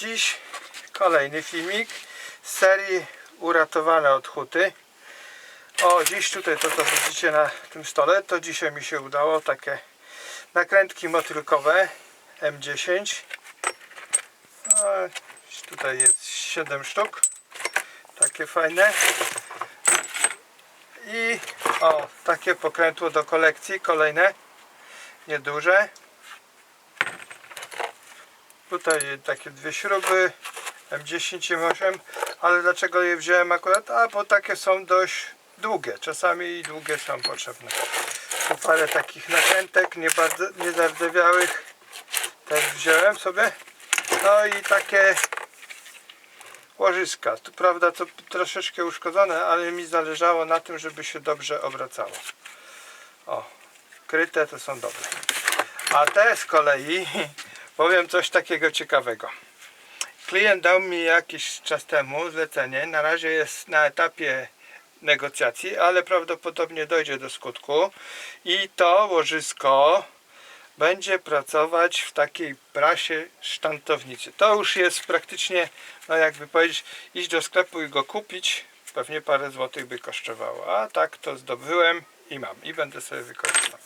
Dziś kolejny filmik z serii Uratowane od huty. O, dziś tutaj to co widzicie na tym stole, to dzisiaj mi się udało takie nakrętki motylkowe M10. No, tutaj jest 7 sztuk. Takie fajne. I o, takie pokrętło do kolekcji, kolejne, nieduże. Tutaj takie dwie śruby M10 M8, ale dlaczego je wziąłem akurat? A, bo takie są dość długie, czasami i długie są potrzebne. Tu parę takich nakrętek, nie bardzo, nie zardzewiałych też wziąłem sobie. No i takie łożyska. Tu prawda to troszeczkę uszkodzone, ale mi zależało na tym, żeby się dobrze obracało. O, kryte to są dobre. A te z kolei powiem coś takiego ciekawego. Klient dał mi jakiś czas temu zlecenie. Na razie jest na etapie negocjacji, ale prawdopodobnie dojdzie do skutku. I to łożysko będzie pracować w takiej prasie sztantownicy. To już jest praktycznie, no jakby powiedzieć, iść do sklepu i go kupić, pewnie parę złotych by kosztowało. A tak to zdobyłem i mam i będę sobie wykorzystał.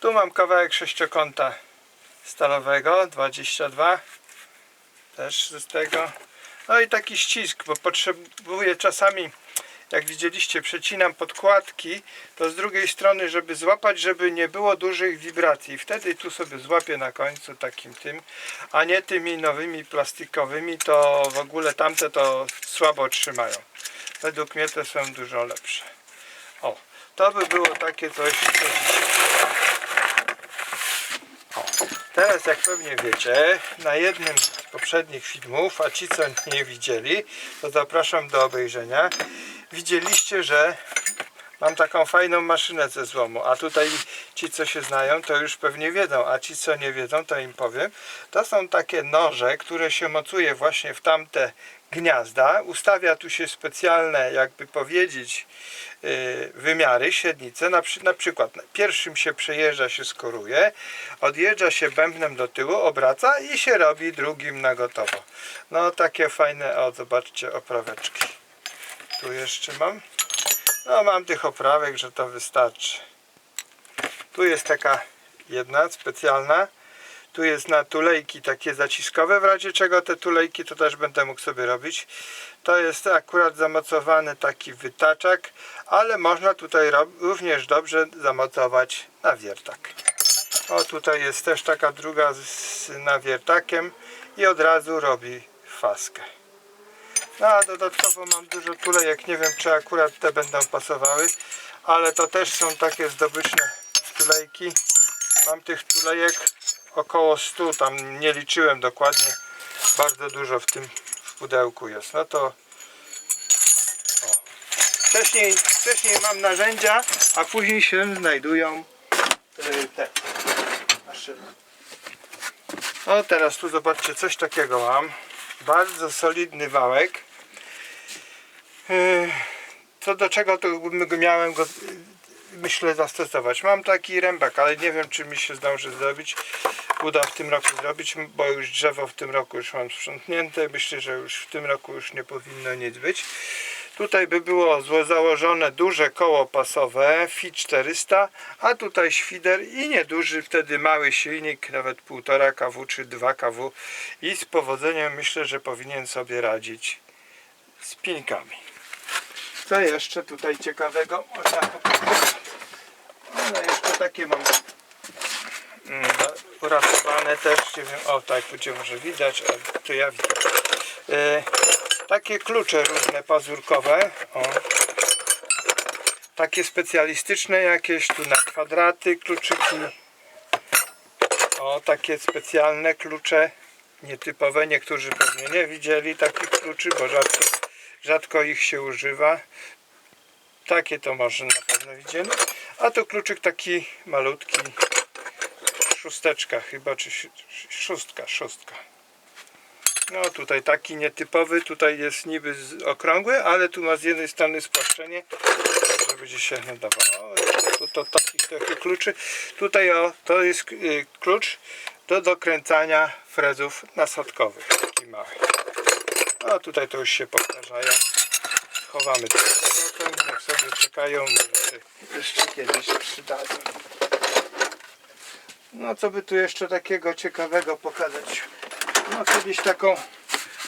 Tu mam kawałek sześciokąta stalowego 22 też z tego. No i taki ścisk, bo potrzebuję czasami jak widzieliście przecinam podkładki to z drugiej strony żeby złapać żeby nie było dużych wibracji. Wtedy tu sobie złapię na końcu takim tym a nie tymi nowymi plastikowymi to w ogóle tamte to słabo trzymają. Według mnie te są dużo lepsze. O to by było takie coś co dzisiaj Teraz, jak pewnie wiecie, na jednym z poprzednich filmów, a ci, co nie widzieli, to zapraszam do obejrzenia. Widzieliście, że mam taką fajną maszynę ze złomu, a tutaj ci, co się znają, to już pewnie wiedzą, a ci, co nie wiedzą, to im powiem. To są takie noże, które się mocuje właśnie w tamte gniazda. Ustawia tu się specjalne, jakby powiedzieć, yy, wymiary, średnice. Na, przy, na przykład pierwszym się przejeżdża, się skoruje, odjeżdża się bębnem do tyłu, obraca i się robi drugim na gotowo. No takie fajne, o zobaczcie, opraweczki. Tu jeszcze mam. No mam tych oprawek, że to wystarczy. Tu jest taka jedna specjalna. Tu jest na tulejki takie zaciskowe, w razie czego te tulejki to też będę mógł sobie robić. To jest akurat zamocowany taki wytaczak, ale można tutaj również dobrze zamocować nawiertak. O tutaj jest też taka druga z nawiertakiem i od razu robi faskę. No a dodatkowo mam dużo tulejek, nie wiem czy akurat te będą pasowały, ale to też są takie zdobyczne tulejki. Mam tych tulejek około 100, tam nie liczyłem dokładnie, bardzo dużo w tym w pudełku jest. No to o. Wcześniej, wcześniej mam narzędzia, a później się znajdują y, te maszyny. O teraz tu zobaczcie, coś takiego mam. Bardzo solidny wałek. Yy, Co do czego to miałem go myślę zastosować. Mam taki rębak, ale nie wiem czy mi się zdąży zrobić. Uda w tym roku zrobić, bo już drzewo w tym roku już mam sprzątnięte. Myślę, że już w tym roku już nie powinno nic być. Tutaj by było założone duże koło pasowe FI 400, a tutaj świder i nieduży, wtedy mały silnik, nawet 1,5 kW czy 2 kW i z powodzeniem myślę, że powinien sobie radzić z pinkami. Co jeszcze tutaj ciekawego można pokazać? No jeszcze takie mam mm, uratowane też, nie wiem, o tak będzie może widać, a tu ja widzę. E, takie klucze różne pazurkowe, o. Takie specjalistyczne jakieś, tu na kwadraty kluczyki. O, takie specjalne klucze, nietypowe, niektórzy pewnie nie widzieli takich kluczy, bo rzadko, rzadko ich się używa. Takie to może na pewno widzieli. A tu kluczyk taki malutki, szósteczka chyba, czy szóstka, szóstka. No tutaj taki nietypowy, tutaj jest niby okrągły, ale tu ma z jednej strony spłaszczenie, że będzie się nadawało. To, to, to takich trochę kluczy. Tutaj o, to jest y, klucz do dokręcania frezów nasadkowych. Taki mały. A tutaj to już się powtarzają. Chowamy to z powrotem, jak sobie czekają, może jeszcze kiedyś przydadzą. No co by tu jeszcze takiego ciekawego pokazać? No kiedyś taką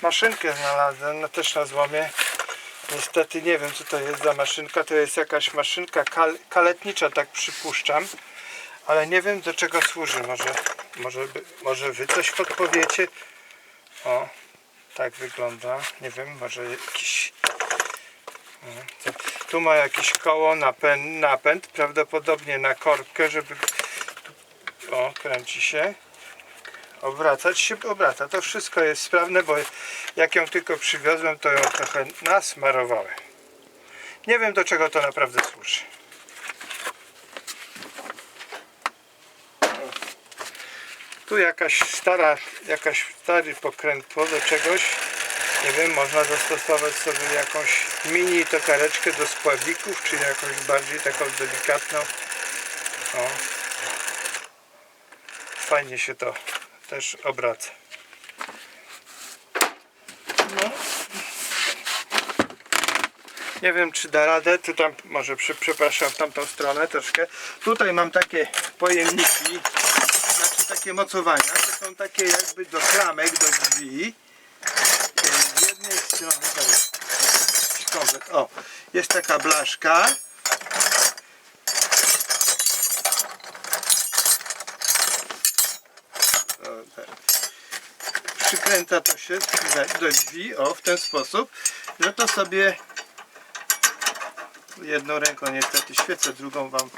maszynkę znalazłem, no też na złomie. Niestety nie wiem co to jest za maszynka, to jest jakaś maszynka kal kaletnicza, tak przypuszczam. Ale nie wiem do czego służy, może, może, może wy coś podpowiecie? O, tak wygląda, nie wiem, może jakiś... Tu ma jakieś koło, napęd, napęd, prawdopodobnie na korbkę, żeby... O, kręci się. Obracać się obraca. To wszystko jest sprawne, bo jak ją tylko przywiozłem, to ją trochę nasmarowałem. Nie wiem do czego to naprawdę służy. Tu jakaś stara, jakaś stary pokrętło do czegoś. Nie wiem, można zastosować sobie jakąś mini tokareczkę do spławików, czy jakąś bardziej taką delikatną. O. Fajnie się to też obraca. No. Nie wiem czy da radę, tu tam może przepraszam w tamtą stronę troszkę. Tutaj mam takie pojemniki, takie mocowania, to są takie jakby do klamek, do drzwi. E, Z jednej strony, o, jest taka blaszka. Tak. Przykręca to się do drzwi, o, w ten sposób, że to sobie jedną ręką niestety świecę, drugą wam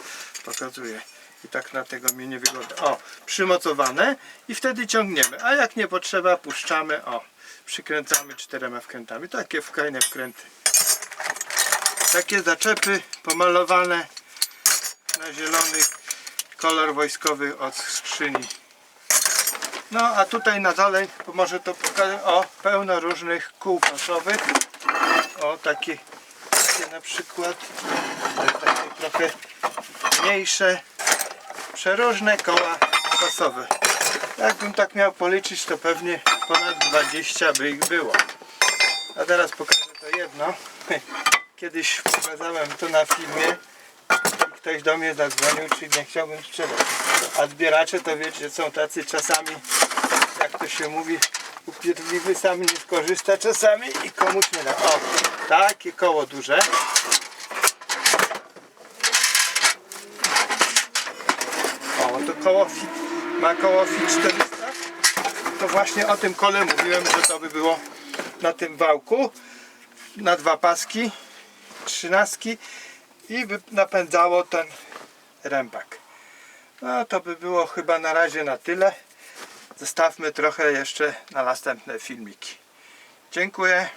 pokazuję. I tak na tego mi nie wygląda. O, przymocowane i wtedy ciągniemy. A jak nie potrzeba, puszczamy. O, przykręcamy czterema wkrętami. Takie fajne wkręty. Takie zaczepy pomalowane na zielony kolor wojskowy od skrzyni. No a tutaj na dole, może to pokażę, o, pełno różnych kół paszowych. O, takie takie na przykład takie trochę mniejsze przeróżne koła pasowe. Jakbym tak miał policzyć to pewnie ponad 20 by ich było. A teraz pokażę to jedno. Kiedyś pokazałem to na filmie i ktoś do mnie zadzwonił czy nie chciałbym sprzedać. A zbieracze to wiecie są tacy czasami jak to się mówi upierdliwy sam nie skorzysta czasami i komuś nie da. O takie koło duże o to koło fit, ma koło fit 400 to właśnie o tym kole mówiłem że to by było na tym wałku. Na dwa paski trzynastki i by napędzało ten rębak. No to by było chyba na razie na tyle. Zostawmy trochę jeszcze na następne filmiki. Dziękuję